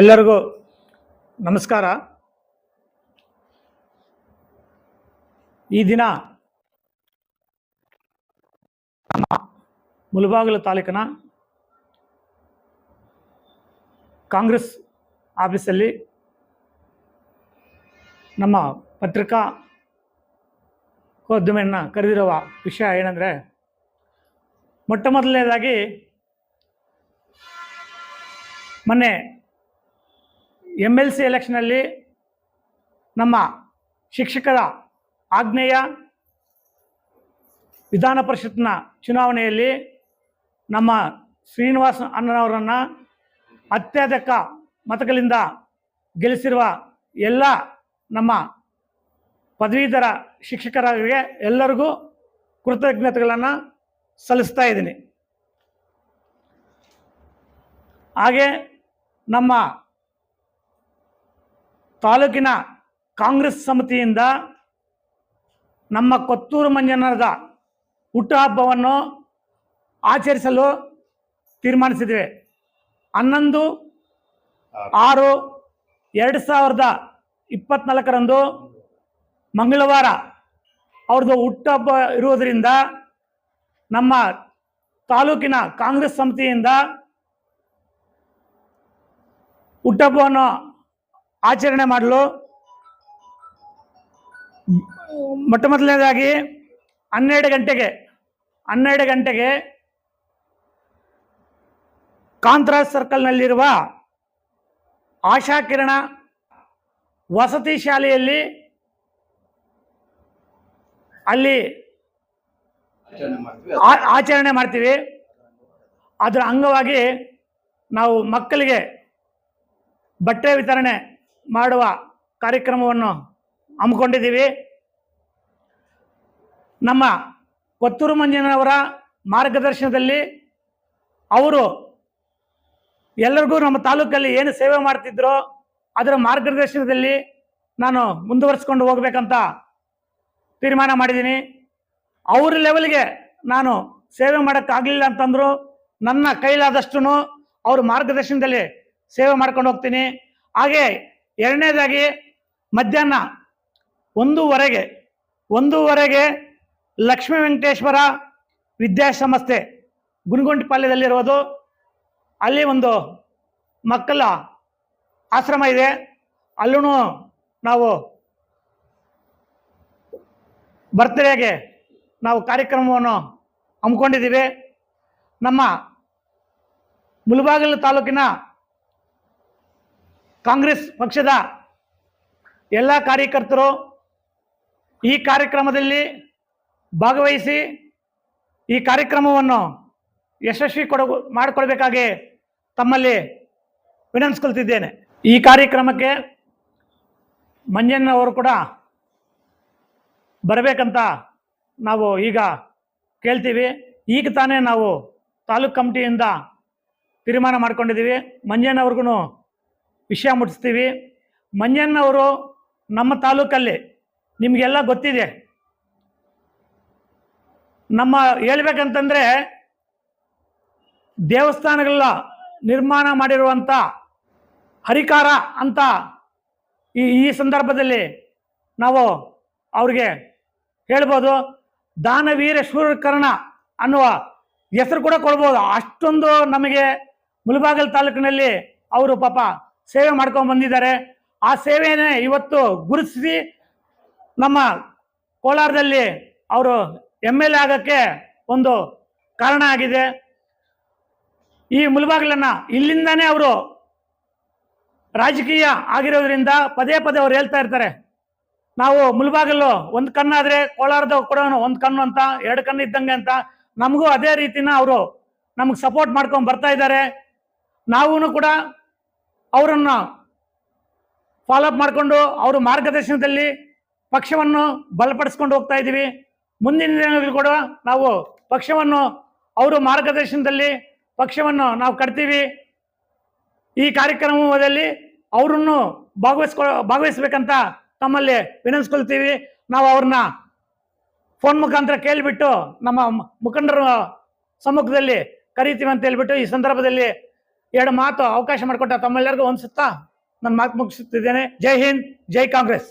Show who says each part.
Speaker 1: ಎಲ್ಲರಿಗೂ ನಮಸ್ಕಾರ. ಈ ದಿನ ನಮ್ಮ ಮುಳಬಾಗಿಲು ತಾಲೂಕಿನ ಕಾಂಗ್ರೆಸ್ ಆಫೀಸಲ್ಲಿ ನಮ್ಮ ಪತ್ರಿಕಾ ಉದ್ಯಮೆಯನ್ನು ಕರೆದಿರುವ ವಿಷಯ ಏನಂದರೆ, ಮೊಟ್ಟ ಮೊದಲನೇದಾಗಿ ಮೊನ್ನೆ ಎಂ ಎಲ್ ಸಿ ಎಲೆಕ್ಷನಲ್ಲಿ ನಮ್ಮ ಶಿಕ್ಷಕರ ಆಗ್ನೇಯ ವಿಧಾನ ಪರಿಷತ್ನ ಚುನಾವಣೆಯಲ್ಲಿ ನಮ್ಮ ಶ್ರೀನಿವಾಸ ಅಣ್ಣನವರನ್ನು ಅತ್ಯಧಿಕ ಮತಗಳಿಂದ ಗೆಲ್ಲಿಸಿರುವ ಎಲ್ಲ ನಮ್ಮ ಪದವೀಧರ ಶಿಕ್ಷಕರಿಗೆ ಎಲ್ಲರಿಗೂ ಕೃತಜ್ಞತೆಗಳನ್ನು ಸಲ್ಲಿಸ್ತಾ ಇದ್ದೀನಿ. ಹಾಗೆ ನಮ್ಮ ತಾಲೂಕಿನ ಕಾಂಗ್ರೆಸ್ ಸಮಿತಿಯಿಂದ ನಮ್ಮ ಕೊತ್ತೂರು ಮಂಜನದ ಹುಟ್ಟುಹಬ್ಬವನ್ನು ಆಚರಿಸಲು ತೀರ್ಮಾನಿಸಿದ್ವಿ ಹನ್ನೊಂದು ಆರು ಎರಡು ಸಾವಿರದ ಇಪ್ಪತ್ನಾಲ್ಕರಂದು ಮಂಗಳವಾರ ಅವ್ರದ್ದು ಹುಟ್ಟುಹಬ್ಬ ಇರುವುದರಿಂದ ನಮ್ಮ ತಾಲೂಕಿನ ಕಾಂಗ್ರೆಸ್ ಸಮಿತಿಯಿಂದ ಹುಟ್ಟುಹಬ್ಬವನ್ನು ಆಚರಣೆ ಮಾಡಲು. ಮೊಟ್ಟ ಮೊದಲನೇದಾಗಿ ಹನ್ನೆರಡು ಗಂಟೆಗೆ ಹನ್ನೆರಡು ಗಂಟೆಗೆ ಕಾಂತರಾಜ್ ಸರ್ಕಲ್ನಲ್ಲಿರುವ ಆಶಾಕಿರಣ ವಸತಿ ಶಾಲೆಯಲ್ಲಿ ಅಲ್ಲಿ
Speaker 2: ಆಚರಣೆ ಮಾಡ್ತೀವಿ.
Speaker 1: ಅದರ ಅಂಗವಾಗಿ ನಾವು ಮಕ್ಕಳಿಗೆ ಬಟ್ಟೆ ವಿತರಣೆ ಮಾಡುವ ಕಾರ್ಯಕ್ರಮವನ್ನು ಹಮ್ಮಿಕೊಂಡಿದ್ದೀವಿ. ನಮ್ಮ ಕೊತ್ತೂರು ಮಂಜನವರ ಮಾರ್ಗದರ್ಶನದಲ್ಲಿ ಅವರು ಎಲ್ಲರಿಗೂ ನಮ್ಮ ತಾಲೂಕಲ್ಲಿ ಏನು ಸೇವೆ ಮಾಡ್ತಿದ್ರೋ ಅದರ ಮಾರ್ಗದರ್ಶನದಲ್ಲಿ ನಾನು ಮುಂದುವರಿಸ್ಕೊಂಡು ಹೋಗ್ಬೇಕಂತ ತೀರ್ಮಾನ ಮಾಡಿದ್ದೀನಿ. ಅವ್ರ ಲೆವೆಲ್ಗೆ ನಾನು ಸೇವೆ ಮಾಡೋಕ್ಕಾಗಲಿಲ್ಲ ಅಂತಂದ್ರು ನನ್ನ ಕೈಲಾದಷ್ಟು ಅವ್ರ ಮಾರ್ಗದರ್ಶನದಲ್ಲಿ ಸೇವೆ ಮಾಡ್ಕೊಂಡು ಹೋಗ್ತೀನಿ. ಹಾಗೆ ಎರಡನೇದಾಗಿ ಮಧ್ಯಾಹ್ನ, ಒಂದೂವರೆಗೆ ಒಂದೂವರೆಗೆ ಲಕ್ಷ್ಮೀ ವೆಂಕಟೇಶ್ವರ ವಿದ್ಯಾಸಂಸ್ಥೆ ಗುಣಗುಂಟಿಪಾಳ್ಯದಲ್ಲಿರೋದು ಅಲ್ಲಿ ಒಂದು ಮಕ್ಕಳ ಆಶ್ರಮ ಇದೆ. ಅಲ್ಲೂ ನಾವು ಬರ್ತಡೇಗೆ ನಾವು ಕಾರ್ಯಕ್ರಮವನ್ನು ಹಮ್ಮಿಕೊಂಡಿದ್ದೀವಿ. ನಮ್ಮ ಮುಳಬಾಗಿಲು ತಾಲೂಕಿನ ಕಾಂಗ್ರೆಸ್ ಪಕ್ಷದ ಎಲ್ಲ ಕಾರ್ಯಕರ್ತರು ಈ ಕಾರ್ಯಕ್ರಮದಲ್ಲಿ ಭಾಗವಹಿಸಿ ಈ ಕಾರ್ಯಕ್ರಮವನ್ನು ಯಶಸ್ವಿ ಕೊಡಗು ಮಾಡಿಕೊಳ್ಬೇಕಾಗಿ ತಮ್ಮಲ್ಲಿ ವಿನಂತಿಸ್ಕೊಳ್ತಿದ್ದೇನೆ ಈ ಕಾರ್ಯಕ್ರಮಕ್ಕೆ ಮಂಜಣ್ಣವರು ಕೂಡ ಬರಬೇಕಂತ ನಾವು ಈಗ ಕೇಳ್ತೀವಿ. ಈಗ ತಾನೇ ನಾವು ತಾಲೂಕ್ ಕಮಿಟಿಯಿಂದ ತೀರ್ಮಾನ ಮಾಡ್ಕೊಂಡಿದ್ದೀವಿ. ಮಂಜಣ್ಣವ್ರಿಗೂ ವಿಷಯ ಮುಟ್ಟಿಸ್ತೀವಿ ಮಂಜಣ್ಣವರು ನಮ್ಮ ತಾಲೂಕಲ್ಲಿ ನಿಮಗೆಲ್ಲ ಗೊತ್ತಿದೆ. ನಮ್ಮ ಹೇಳ್ಬೇಕಂತಂದ್ರೆ ದೇವಸ್ಥಾನಗಳ ನಿರ್ಮಾಣ ಮಾಡಿರುವಂಥ ಹರಿಕಾರ ಅಂತ ಈ ಈ ಸಂದರ್ಭದಲ್ಲಿ ನಾವು ಅವ್ರಿಗೆ ಹೇಳ್ಬೋದು. ದಾನವೀರ ಶೂರಕರ್ಣ ಅನ್ನುವ ಹೆಸರು ಕೂಡ ಕೊಡ್ಬೋದು. ಅಷ್ಟೊಂದು ನಮಗೆ ಮುಳಬಾಗಲ್ ತಾಲೂಕಿನಲ್ಲಿ ಅವರು ಪಾಪ ಸೇವೆ ಮಾಡ್ಕೊಂಡು ಬಂದಿದ್ದಾರೆ. ಆ ಸೇವೆಯೇ ಇವತ್ತು ಗುರುತಿಸಿ ನಮ್ಮ ಕೋಲಾರದಲ್ಲಿ ಅವರು ಎಂ ಎಲ್ ಎ ಆಗೋಕ್ಕೆ ಒಂದು ಕಾರಣ ಆಗಿದೆ. ಈ ಮುಲ್ಬಾಗ್ಲನ್ನ ಇಲ್ಲಿಂದಾನೇ ಅವರು ರಾಜಕೀಯ ಆಗಿರೋದ್ರಿಂದ ಪದೇ ಪದೇ ಅವ್ರು ಹೇಳ್ತಾ ಇರ್ತಾರೆ. ನಾವು ಮುಲ್ಬಾಗಲು ಒಂದು ಕಣ್ಣಾದ್ರೆ ಕೋಲಾರದ ಕೂಡ ಒಂದು ಕಣ್ಣು ಅಂತ, ಎರಡು ಕಣ್ಣು ಇದ್ದಂಗೆ ಅಂತ ನಮಗೂ ಅದೇ ರೀತಿನ ಅವರು ನಮಗೆ ಸಪೋರ್ಟ್ ಮಾಡ್ಕೊಂಡು ಬರ್ತಾ ಇದ್ದಾರೆ. ನಾವೂ ಕೂಡ ಅವರನ್ನು ಫಾಲೋಅಪ್ ಮಾಡಿಕೊಂಡು ಅವರ ಮಾರ್ಗದರ್ಶನದಲ್ಲಿ ಪಕ್ಷವನ್ನು ಬಲಪಡಿಸ್ಕೊಂಡು ಹೋಗ್ತಾ ಇದ್ದೀವಿ. ಮುಂದಿನ ದಿನಗಳಲ್ಲಿ ಕೂಡ ನಾವು ಪಕ್ಷವನ್ನು, ಅವರ ಮಾರ್ಗದರ್ಶನದಲ್ಲಿ ಪಕ್ಷವನ್ನು ನಾವು ಕಟ್ತೀವಿ. ಈ ಕಾರ್ಯಕ್ರಮದಲ್ಲಿ ಅವರನ್ನು ಭಾಗವಹಿಸ್ಕೊ, ಭಾಗವಹಿಸ್ಬೇಕಂತ ತಮ್ಮಲ್ಲಿ ವಿನಂತಿಸ್ಕೊಳ್ತೀವಿ. ನಾವು ಅವ್ರನ್ನ ಫೋನ್ ಮುಖಾಂತರ ಕೇಳಿಬಿಟ್ಟು ನಮ್ಮ ಮುಖಂಡರ ಸಮ್ಮುಖದಲ್ಲಿ ಕರೀತೀವಿ ಅಂತ ಹೇಳ್ಬಿಟ್ಟು ಈ ಸಂದರ್ಭದಲ್ಲಿ ಎರಡು ಮಾತು ಅವಕಾಶ ಮಾಡಿಕೊಟ್ಟ ತಮ್ಮೆಲ್ಲರಿಗೂ ಒಂದ್ಸುತ್ತಾ ನನ್ನ ಮಾತು ಮುಗಿಸುತ್ತಿದ್ದೇನೆ ಜೈ ಹಿಂದ್ ಜೈ ಕಾಂಗ್ರೆಸ್.